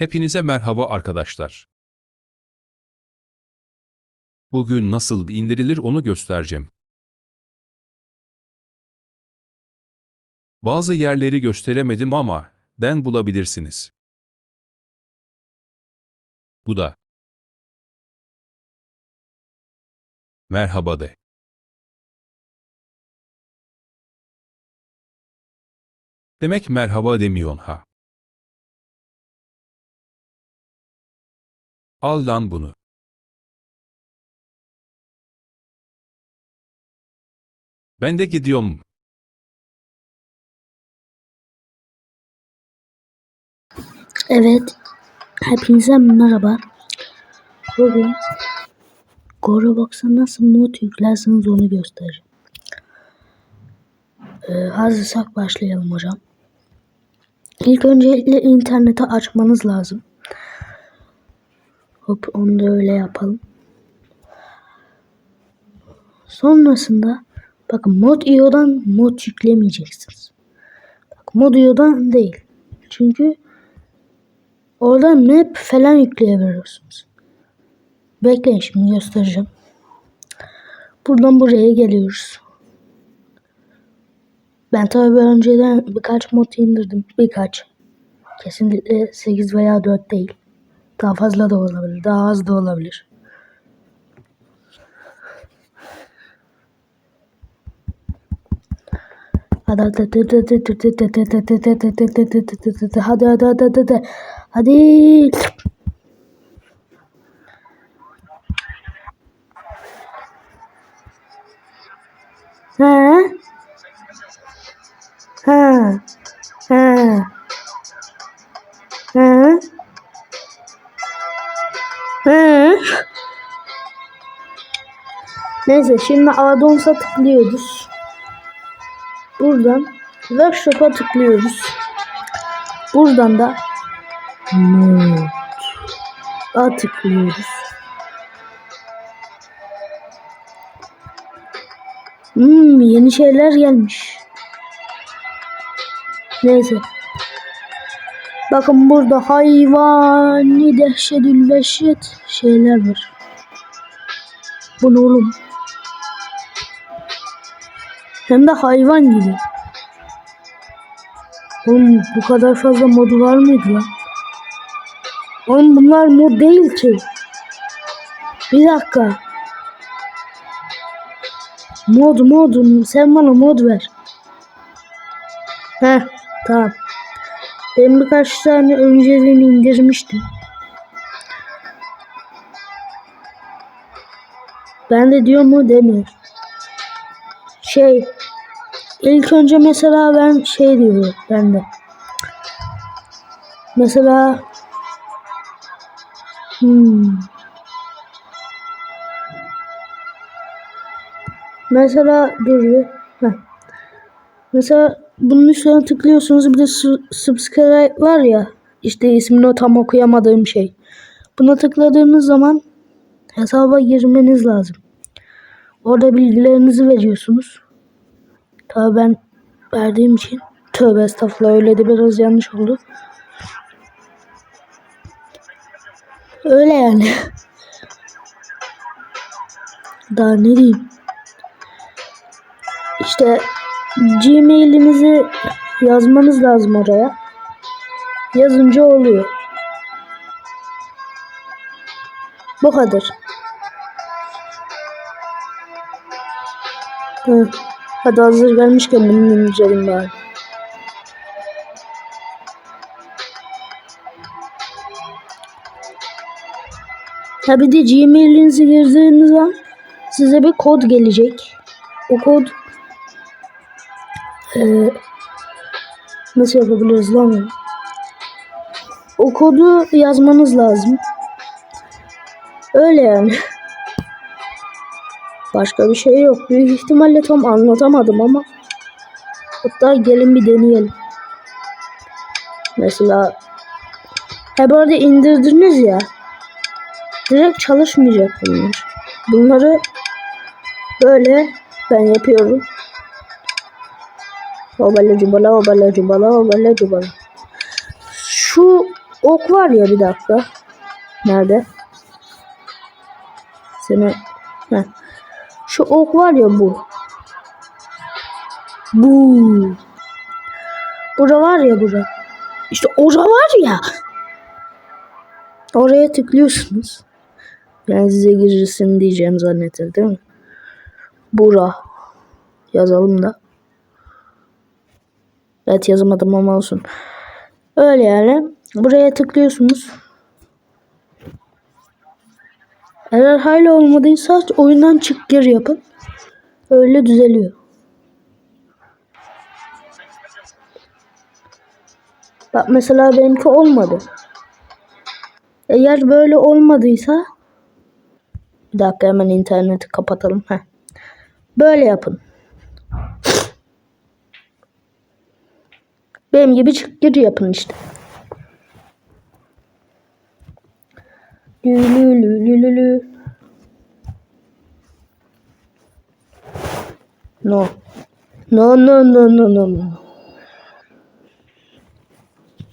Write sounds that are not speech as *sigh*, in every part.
Hepinize merhaba arkadaşlar. Bugün nasıl indirilir onu göstereceğim. Bazı yerleri gösteremedim ama ben bulabilirsiniz. Bu da. Merhaba de. Demek merhaba demiyorsun ha. Al lan bunu. Ben de gidiyorum. Evet. Hepinize merhaba. Bugün Gorobox'a nasıl mod yüklersiniz onu göstereceğim. Ee, hazırsak başlayalım hocam. İlk öncelikle interneti açmanız lazım. Hop onu da öyle yapalım. Sonrasında bakın mod.io'dan mod yüklemeyeceksiniz. Bak mod.io'dan değil. Çünkü Orada map falan yükleyebiliyorsunuz. Bekleyin şimdi göstereceğim. Buradan buraya geliyoruz. Ben tabii önceden birkaç mod indirdim. Birkaç. Kesinlikle 8 veya 4 değil. Daha fazla da olabilir. Daha az da olabilir. Hadi hadi hadi hadi hadi hadi hadi hadi Neyse şimdi addons'a tıklıyoruz. Buradan workshop'a tıklıyoruz. Buradan da mod'a tıklıyoruz. Hmm, yeni şeyler gelmiş. Neyse. Bakın burada hayvani dehşetül vehşet şeyler var. Bu ne oğlum? Hem de hayvan gibi. Oğlum bu kadar fazla modu var mıydı lan? Oğlum bunlar mod değil ki. Bir dakika. Mod mod sen bana mod ver. Heh tamam. Ben birkaç tane önceden indirmiştim. Ben de diyor mu demiyor. Şey ilk önce mesela ben şey diyor bende. Mesela hmm, Mesela dur. Mesela bunun üstüne tıklıyorsunuz bir de su- subscribe var ya işte ismini tam okuyamadığım şey. Buna tıkladığınız zaman hesaba girmeniz lazım. Orada bilgilerinizi veriyorsunuz. Tabii ben verdiğim için tövbe estağfurullah öyle de biraz yanlış oldu. Öyle yani. *laughs* Daha ne diyeyim? İşte Gmail'inizi yazmanız lazım oraya. Yazınca oluyor. Bu kadar. Hadi hazır gelmişken bunu inecelim bari. Ha bir de Gmail'inizi girdiğiniz an size bir kod gelecek. O kod ee, nasıl yapabiliriz lan? O kodu yazmanız lazım. Öyle yani. *laughs* Başka bir şey yok. Büyük ihtimalle tam anlatamadım ama hatta gelin bir deneyelim. Mesela ha bu arada indirdiniz ya direkt çalışmayacak bunlar. Bunları böyle ben yapıyorum. Obala cubala obala cubala obala cubala. Şu ok var ya bir dakika. Nerede? Seni Heh. Şu ok var ya bu. Bu. Bura var ya bura. İşte ora var ya. Oraya tıklıyorsunuz. Ben size girsin diyeceğim zannettim değil mi? Bura. Yazalım da. Evet yazamadım ama olsun. Öyle yani. Buraya tıklıyorsunuz. Eğer hala olmadıysa oyundan çık gir yapın. Öyle düzeliyor. Bak mesela benimki olmadı. Eğer böyle olmadıysa bir dakika hemen interneti kapatalım. Heh. Böyle yapın. Benim gibi çık gir yapın işte. No. No no no no no no.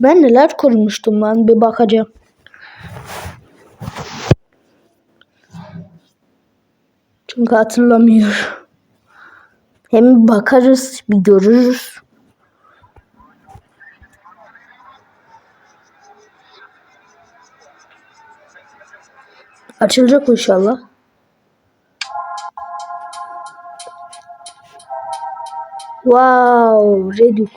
Ben neler kurmuştum lan bir bakacağım. Çünkü hatırlamıyorum. Hem bakarız bir görürüz. Açılacak inşallah. Wow, Redux.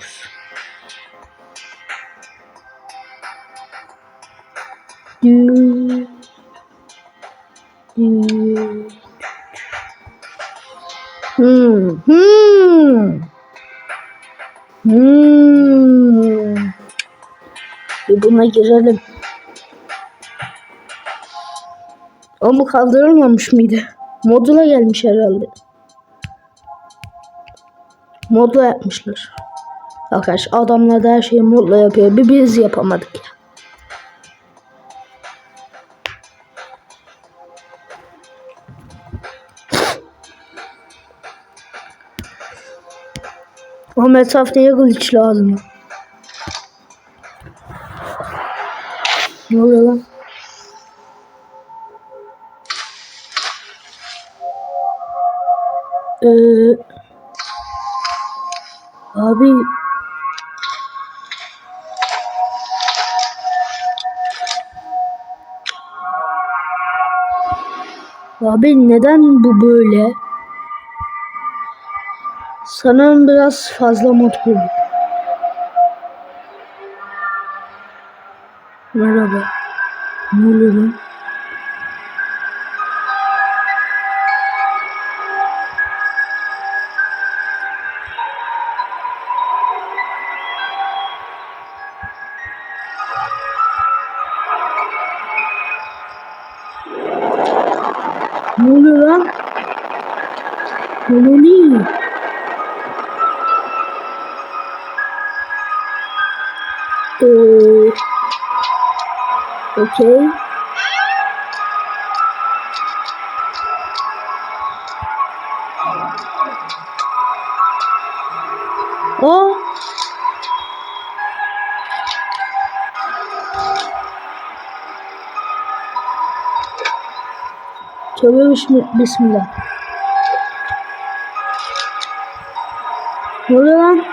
Du- du- Hmm, hmm. Hmm. Bir buna girelim. Mu kaldırılmamış mıydı? Modula gelmiş herhalde. Modla yapmışlar. Arkadaş adamlar da her şeyi modla yapıyor. Bir biz yapamadık ya. Ahmet haftaya glitch lazım. Ne oluyor lan? Ee, abi Abi neden bu böyle? Sanırım biraz fazla mod kurdum. Merhaba. Ne oluyor lan? Oluyor? Ee, okey. Aa. Bismi- bismillah. Ne oluyor lan?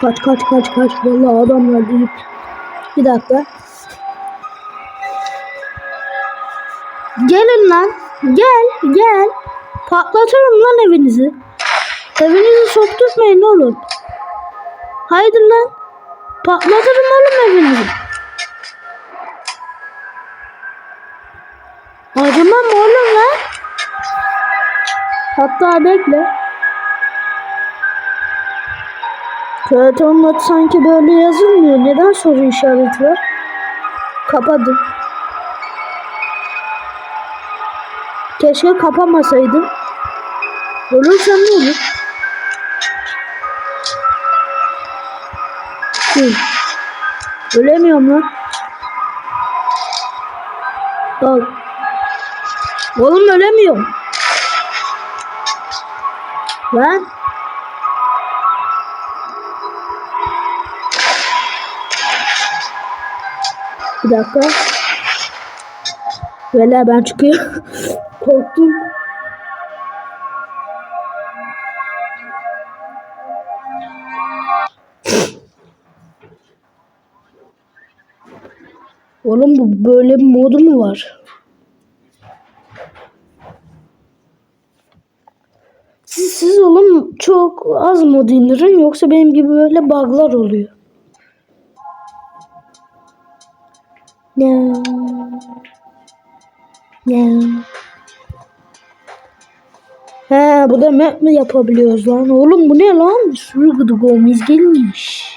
Kaç kaç kaç kaç. Vallahi adamlar büyük. Bir dakika. Gelin lan. Gel gel. Patlatırım lan evinizi. Evinizi sokturtmayın oğlum. Haydi lan. Patlatırım oğlum evinizi. Acımam oğlum lan. Hatta bekle. Kağıtın adı sanki böyle yazılmıyor. Neden soru işareti var? Kapadım. Keşke kapamasaydım. Olursa ne olur? Hı. Ölemiyorum lan. Al. Oğlum ölemiyorum. Lan. Bir dakika. Valla ben çıkıyorum. Korktum. Oğlum bu böyle bir modu mu var? Siz, siz oğlum çok az mod indirin yoksa benim gibi böyle bug'lar oluyor. Ne? Ne? He bu da map mi yapabiliyoruz lan? Oğlum bu ne lan? Bir sürü gıdıgomuz gelmiş.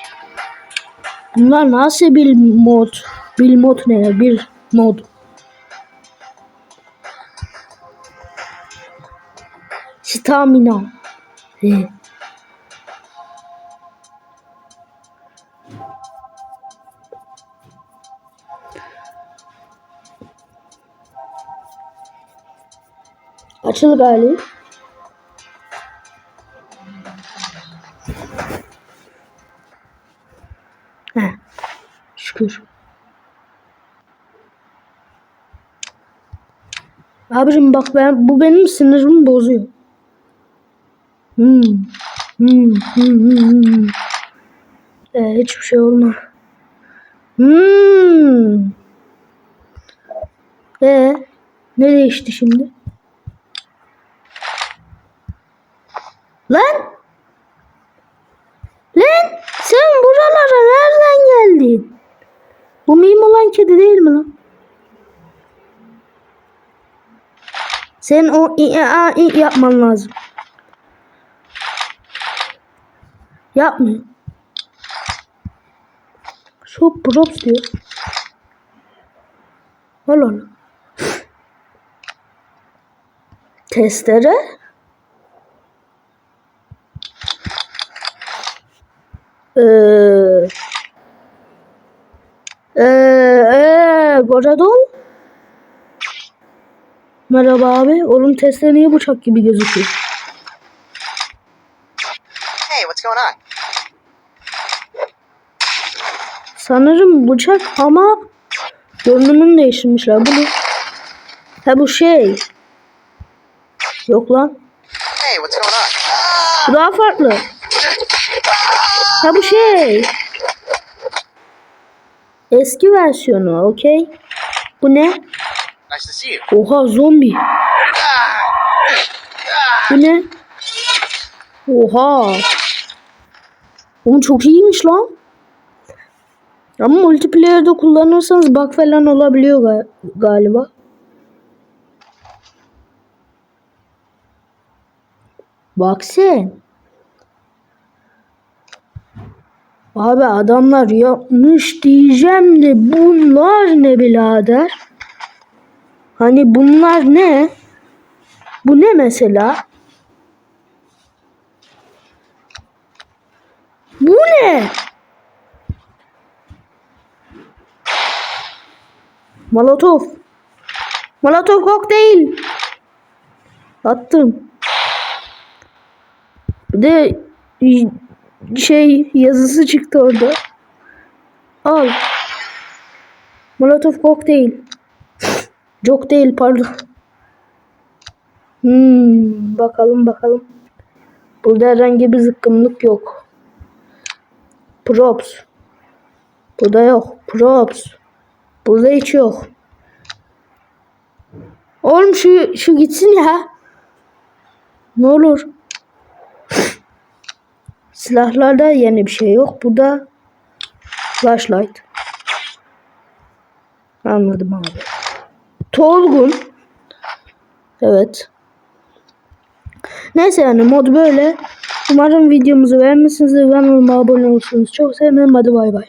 Bunlar nasıl bir mod? Bir mod ne ya? Bir mod. Stamina. He. Açıl galiba. He. Şükür. Abicim bak ben bu benim sinirimi bozuyor. Hmm. Hmm. Hmm. Hmm. hmm. Ee, hiçbir şey olmaz. Hmm. Ee, ne değişti şimdi? Lan! Lan! Sen buralara nereden geldin? Bu miyim olan kedi değil mi lan? Sen o i a i yapman lazım. Yapmıyor. Shop props diyor. Allah Allah. Testere. Eee. Eee. Goradol. Merhaba abi. Oğlum testere niye bıçak gibi gözüküyor? Hey, what's going on? Sanırım bıçak ama görünümünü değiştirmişler. Bu ne? Ha bu şey. Yok lan. Hey, what's going on? Bu daha farklı. Ha bu şey. Eski versiyonu okey. Bu ne? Oha zombi. Bu ne? Oha. Oğlum çok iyiymiş lan. Ama multiplayer'da kullanırsanız bug falan olabiliyor ga- galiba. Bak sen. Abi adamlar yapmış diyeceğim de bunlar ne birader? Hani bunlar ne? Bu ne mesela? Bu ne? Molotov. Molotov kokteyl. Attım. Bir de şey yazısı çıktı orada. Al. Molotov kokteyl. Yok değil pardon. Hmm, bakalım bakalım. Burada herhangi bir zıkkımlık yok. Props. Burada yok. Props. Burada hiç yok. Oğlum şu şu gitsin ya. Ne olur. Silahlarda yeni bir şey yok. Burada flashlight. Anladım abi. Tolgun. Evet. Neyse yani mod böyle. Umarım videomuzu beğenmişsinizdir. Kanalıma abone olursunuz. Çok sevinirim. Hadi bay bay.